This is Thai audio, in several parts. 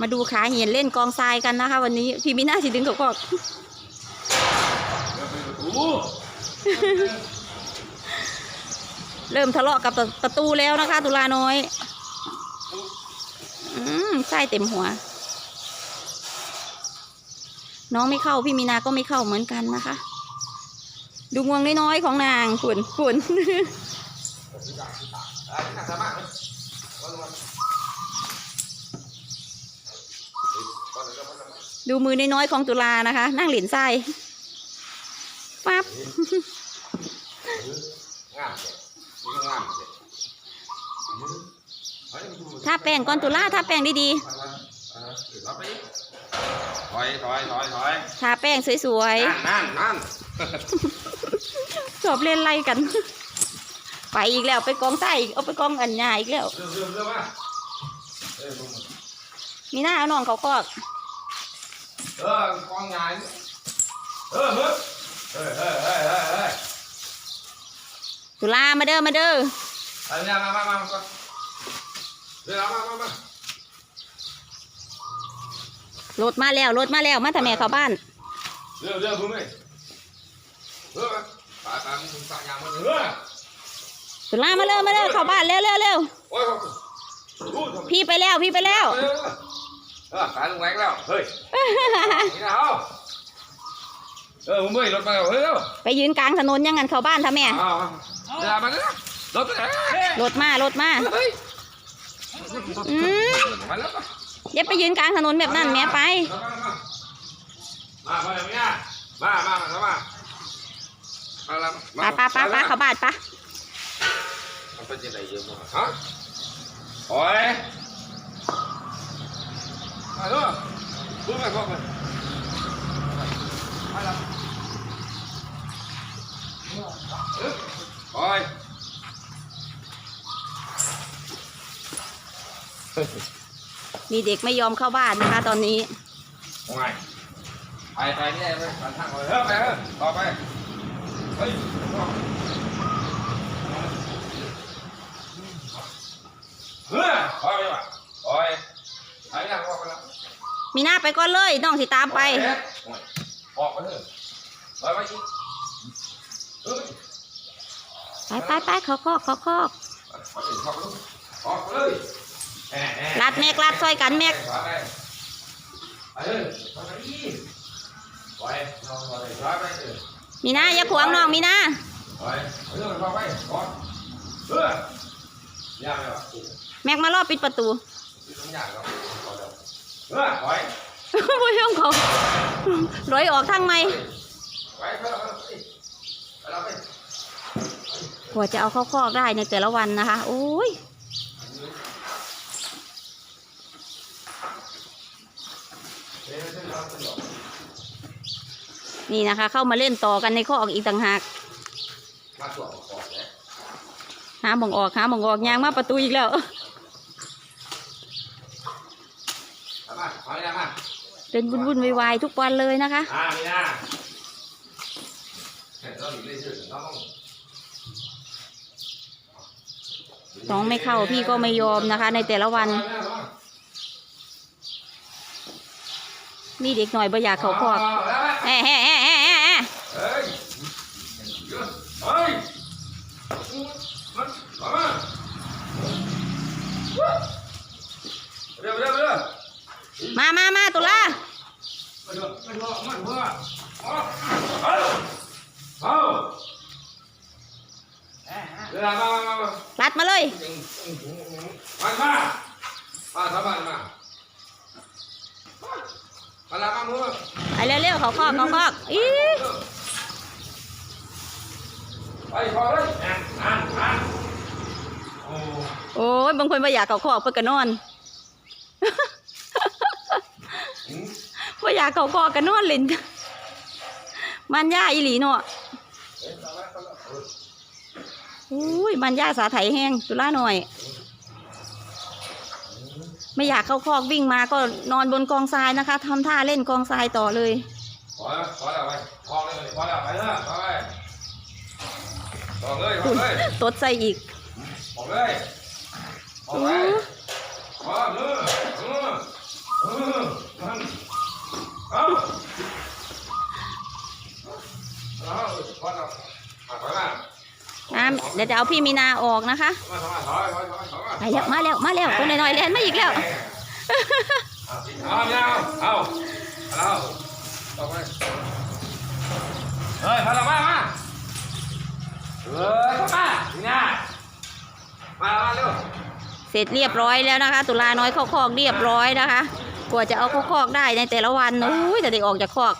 มาดูขาเหียนเล่นกองทรายกันนะคะ วันนี้พี่มีหน้าสิดึงเขาก็โอ้เริ่มทะเลาะกับประประตูแล้วนะคะ ตุลาน้อย อืมไส้เต็มหัว น้องไม่เข้าพี่มีนาก็ไม่เข้าเหมือนกันนะคะ ดูงวงน้อยๆของนางขุนขุน ดูมือน้อยๆของตุลานะคะ นั่งเหรียญไส้ปั๊บงามเลยนี่ก็งามเลยถ้าแป้งก่อนตุลาถ้าแป้งดีถอยถอยถอยถอยๆทาแป้งสวยนั่นนั่นนั่นๆชอบเล่นไล่กัน ไปอีกแล้วไปกองไส้อีกเอาไปกองอันหญ้าอีกแล้วเริ่มเริ่มเริ่มมาเออมีหน้าเอาน้องเขาก็ เออกองงานเออเฮ้ยเฮ้ยเฮ้ยเฮ้ยเฮ้ยเฮ้ยตุลามาเด้อมาเด้ออันนี้มามามามาเดี๋ยวมามามารถมาแล้วรถมาแล้วมาทำแม่เข้าบ้านเร็วเร็วพึ่งเลยเออตาตามึงตายางมันเออตุลามาเร็วมาเร็วเข้าบ้านเร็วเร็วเร็วโอ้ยพูดพี่ไปแล้วพี่ไปแล้ว เออตายลงแรงแล้ว เฮ้ยนี่นะเอาเออมึงไม่รถมาเฮ้ยเร็วไปยืนกลางถนนยังงั้นเข้าบ้านทำแม่เอาเดี๋ยวมาเลยรถไปไหนรถมารถมาเฮ้ยอืมมาแล้วอย่าไปยืนกลางถนนแบบนั้นแม่ไป มามาอย่างเงี้ยมามามามามาแล้วป้าป้าป้าป้าเข้าบ้านป้ามันเป็นยังไงเยอะมากฮะโอ้ย มาดูดูไปก่อนไปมาแล้วโอ้ยมีเด็กไม่ยอมเข้าบ้านนะคะตอนนี้โอ้ยไปไปนี่ไปไปทางไปเฮ้ยไปเฮ้ยต่อไป เฮ้ยเฮ้ยไปไปว่ะโอ้ย ไปยังออกไปแล้วมีหน้าไปก่อนเลยน้องสิตามไป ออกไปเลยไปไปอีกเฮ้ยไปไปไปเขาคอกเขาคอกออกไปเลยแหม่แหม่รัดเมกรัดซอยกันเมกไปไปไปเลยไปไปอีกไปนอนไปไปไปเลยมีหน้าอย่าขวางน้องมีหน้าไปไปเลยไปไปก่อนเฮ้ยยากไหมวะแม็กมารอบปิดประตูไม่ยากหรอก พอแล้วเฮ้ยไปผู้ชมเขาลอยออกทางไหมไปไปไปไปแล้วไปกว่าจะเอาเข้าคอกได้ในแต่ละวันนะคะ โอ้ยเฮ้ยไม่ใช่เราเป็นหรอกนี่นะคะ เข้ามาเล่นต่อกันในคอกอีกต่างหากมาตรวจก่อนนะหาหมองออกหาหมองออกยางมาประตูอีกแล้ว เอา มาเอาเลยมาเป็นวุ่นวุ่นๆวายๆทุกวันเลยนะคะอ่ามีนะเห็นเราหนีเลยชื่อเราต้องน้องไม่เข้าพี่ก็ไม่ยอมนะคะ ในแต่ละวัน มีเด็กหน่อยบ่อยากเขาคอกแอะแอะแอะแอะแอะแอะ เฮ้ยเฮ้ยมันมาเร็วเร็วเร็ว มามามาตุลาไปเถอะไปเถอะมันเพื่อเอาเอาเอาเดี๋ยวมามามามารัดมาเลยมามามาทำมามามาละมามือไปเร็วๆเขาคอกเขาคอกอีไปพอเลยอ่านอ่านอ่านโอ้ยบางคนบ่อยากเขาคอกเพื่อกันนอน หืม บ่ อยากเขาคอกันนอนเล่นมันย่าอีหลีเนาะอุ้ยมันย่าสาไถแห้งตุล่าหน่อย ไม่อยากเข้าคอกวิ่งมาก็นอนบนกองทรายนะคะทำท่าเล่นกองทรายต่อเลยพอแล้วพอแล้วไปพอเลยพอแล้วไปเลยพอเลยพอเลยพอเลยตดใส่อีกพอเลยพออู้ไปพอมือมือมือ ดี๋ยวจะเอาพี่มีนาออกนะคะมาแล้วมาแล้วมาแล้วตัวน้อยๆแล่นมาอีกแล้วเอาเอาเอาเอาไปเฮ้ยพาเรามามาเฮ้ยเข้ามานี่นะมามาเร็วเสร็จเรียบร้อยแล้วนะคะ ตุลาน้อยเข้าคอกเรียบร้อยนะคะ กว่าจะเอาเข้าคอกได้ในแต่ละวันอุ้ยแต่เด็กออกจากคอก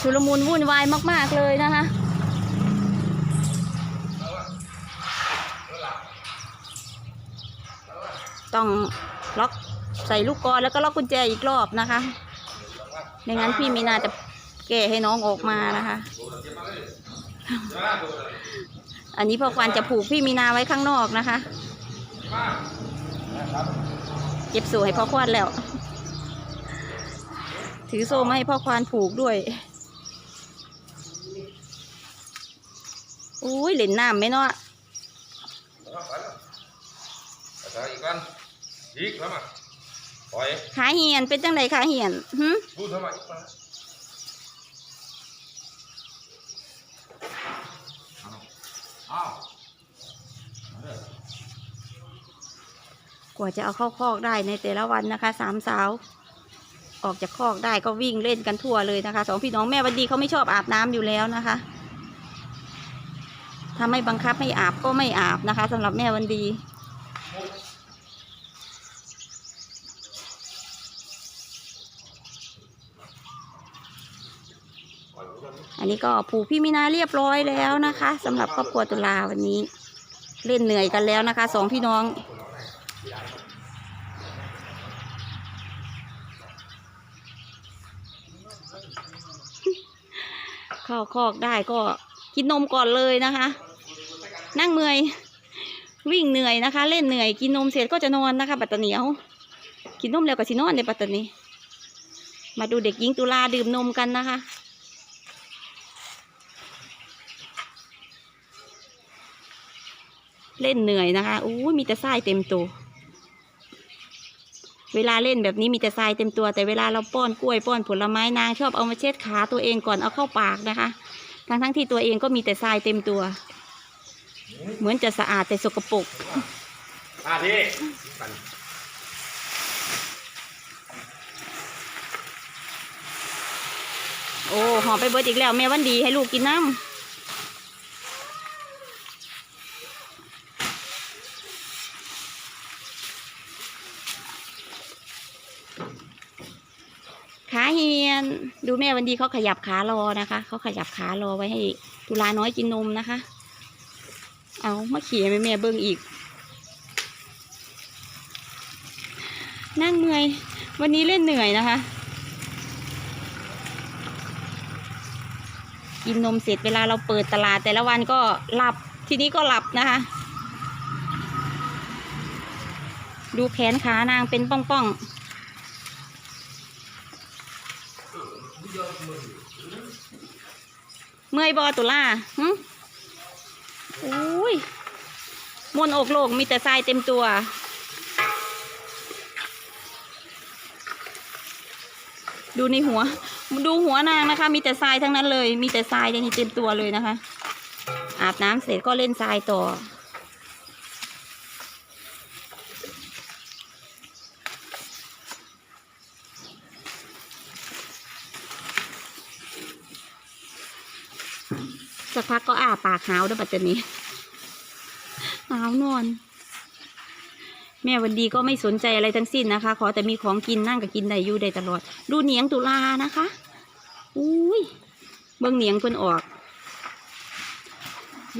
ชุลมุนวุ่นวายมาก ๆ เลยนะคะ ต้องล็อกใส่ลูกกลอนแล้วก็ล็อกกุญแจอีกรอบนะคะไม่งั้นพี่มีนาจะแก้ให้น้องออกมานะคะ อันนี้พ่อควานจะผูกพี่มีนาไว้ข้างนอกนะคะ เก็บสูให้พ่อควานแล้ว ถือโซ่มาให้พ่อควานผูกด้วยอุ้ยเหล่นน้ำไหมเนาะ ไปอีกกัน อีกแล้วมาปล่อยขาเหียนเป็นจังไดขาเหียนหึดูท่าไหร่อีกมกว่าจะเอาเข้าคอกได้ในแต่ละวันนะคะสามสาว ออกจากคอกได้ก็วิ่งเล่นกันทั่วเลยนะคะสองพี่น้องแม่วันดีเขาไม่ชอบอาบน้ำอยู่แล้วนะคะถ้าไม่บังคับให้อาบก็ไม่อาบนะคะสำหรับแม่วันดี อันนี้ก็ผูกพี่มินาเรียบร้อยแล้วนะคะสำหรับครอบครัวตุลาวันนี้ เล่นเหนื่อยกันแล้วนะคะสองพี่น้อง เข้าคอกได้ก็กินนมก่อนเลยนะคะ นั่งเมื่อยวิ่งเหนื่อยนะคะ เล่นเหนื่อยกินนมเสร็จก็จะนอนนะคะ ปัตตานีเอากินนมแล้วก็สินอนในปัตตานีมาดูเด็กหญิงตุลาดื่มนมกันนะคะ เล่นเหนื่อยนะคะอู้ยมีแต่ทรายเต็มตัว เวลาเล่นแบบนี้มีแต่ทรายเต็มตัว แต่เวลาเราป้อนกล้วยป้อนผลไม้นางชอบเอามาเช็ดขาตัวเองก่อนเอาเข้าปากนะคะ ทั้งทั้งๆที่ตัวเองก็มีแต่ทรายเต็มตัว เหมือนจะสะอาดแต่สกปรกอาทีกันโอ้หอมไปเบิดอีกแล้วแม่วันดีให้ลูกกินน้ำ เฮียน ดูแม่วันดีเขาขยับขารอนะคะเขาขยับขารอไว้ให้ตุลาน้อยกินนมนะคะ เอามาขี่ให้แม่เบิ้งอีก นั่งเหนื่อย วันนี้เล่นเหนื่อยนะคะ กินนมเสร็จเวลาเราเปิดตลาดแต่ละวันก็หลับทีนี้ก็หลับนะคะ ดูแขนขานางเป็นป้องๆ เมื่อยบอตุล่าหึอุ้ยมวนอกโลกมีแต่ทรายเต็มตัว ดูในหัว ดูหัวนางนะคะ มีแต่ทรายทั้งนั้นเลย มีแต่ทรายในนี้เต็มตัวเลยนะคะ อาบน้ำเสร็จก็เล่นทรายต่อ สักพักก็อาปากหาวด้วยปัจจุบันหาวนอน แม่วันดีก็ไม่สนใจอะไรทั้งสิ้นนะคะ ขอแต่มีของกินนั่งกับกินได้อยู่ได้ตลอด ดูเหนียงตุลานะคะอุ้ยเบิ่งเหนียงเพิ่นออก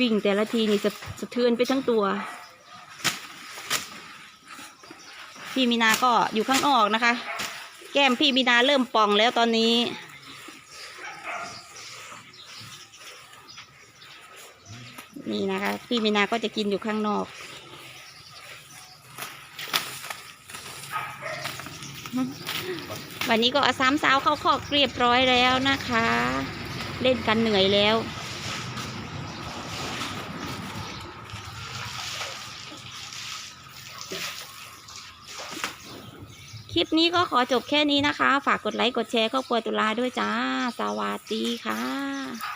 วิ่งแต่ละทีนี่สะสะเทือนไปทั้งตัวพี่มีนาก็อยู่ข้างนอกนะคะ แก้มพี่มีนาเริ่มป่องแล้วตอนนี้ นี่นะคะ พี่มีนาก็จะกินอยู่ข้างนอก วันนี้ก็อาสามสาวเข้าคอกเรียบร้อยแล้วนะคะ เล่นกันเหนื่อยแล้ว คลิปนี้ก็ขอจบแค่นี้นะคะ ฝากกดไลค์ กดแชร์ครอบครัวตุลาด้วยจ้า สวัสดีค่ะ